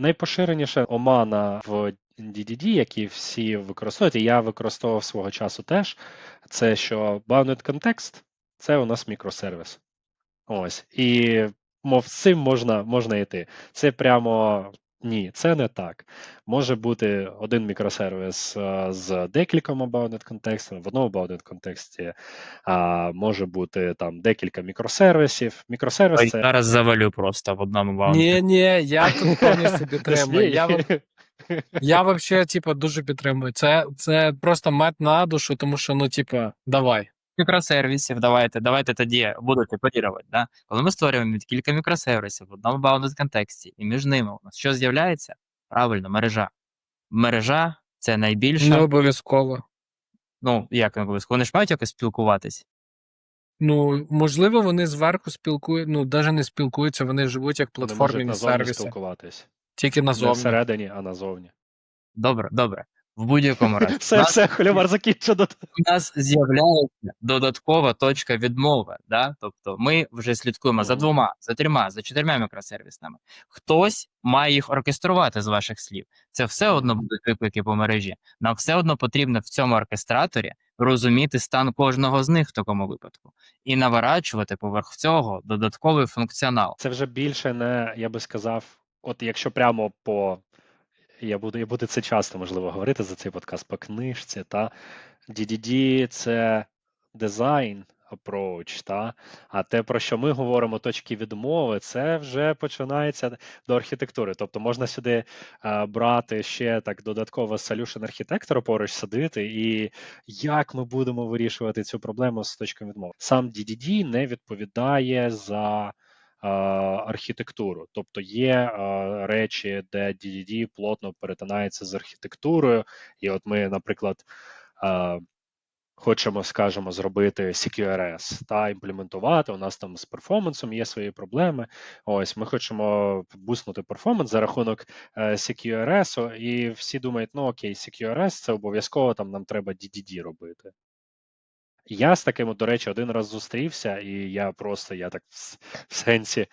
Найпоширеніше омана в DDD, які всі використовують, і я використовував свого часу теж, це що bounded context – це у нас мікросервіс. Ось. І мов цим можна, можна йти. Це прямо ні, це не так. Може бути один мікросервіс е, з декількома bounded контекстами, в одному bounded контексті а, може бути там декілька мікросервісів. Мікросервіс Ой, це зараз завалю просто в одному баунті. Ні, ні, я тут повністю підтримую. Я, я взагалі, типу, дуже підтримую. Це, це просто мед на душу, тому що, ну, типу, давай. Мікросервісів, давайте, давайте тоді будете парірувати. Да? Коли ми створюємо кілька мікросервісів в одному bounded контексті, і між ними у нас що з'являється? Правильно, мережа. Мережа це найбільша. Не обов'язково. Ну, як не обов'язково, вони ж мають якось спілкуватись. Ну, можливо, вони зверху спілкують, ну, навіть не спілкуються, вони живуть як назовні сервіси. спілкуватись. Тільки Не назовні. всередині, а назовні. Добре, добре. В будь-якому разі. У Все, нас, все, Холівар закінчено. у нас з'являється додаткова точка відмови. Да? Тобто ми вже слідкуємо за двома, за трьома, за чотирма мікросервісними. Хтось має їх оркеструвати з ваших слів. Це все одно будуть виклики по мережі. Нам все одно потрібно в цьому оркестраторі розуміти стан кожного з них в такому випадку і наворачувати поверх цього додатковий функціонал. Це вже більше не, я би сказав, от якщо прямо по. Я буду, я буду це часто можливо говорити за цей подкаст по книжці, та DDD – це дизайн approach, та а те, про що ми говоримо, точки відмови, це вже починається до архітектури. Тобто можна сюди е, брати ще так додатково solution архітектора поруч садити, і як ми будемо вирішувати цю проблему з точки відмови. Сам DDD не відповідає за архітектуру. Тобто є е, речі, де DDD плотно перетинається з архітектурою, і от ми, наприклад, е, хочемо, скажімо, зробити CQRS та імплементувати. У нас там з перформансом є свої проблеми. Ось ми хочемо буснути перформанс за рахунок е, CQRS, і всі думають, ну окей, CQRS це обов'язково там нам треба DDD робити. Я з таким, до речі, один раз зустрівся, і я просто я так в сенсі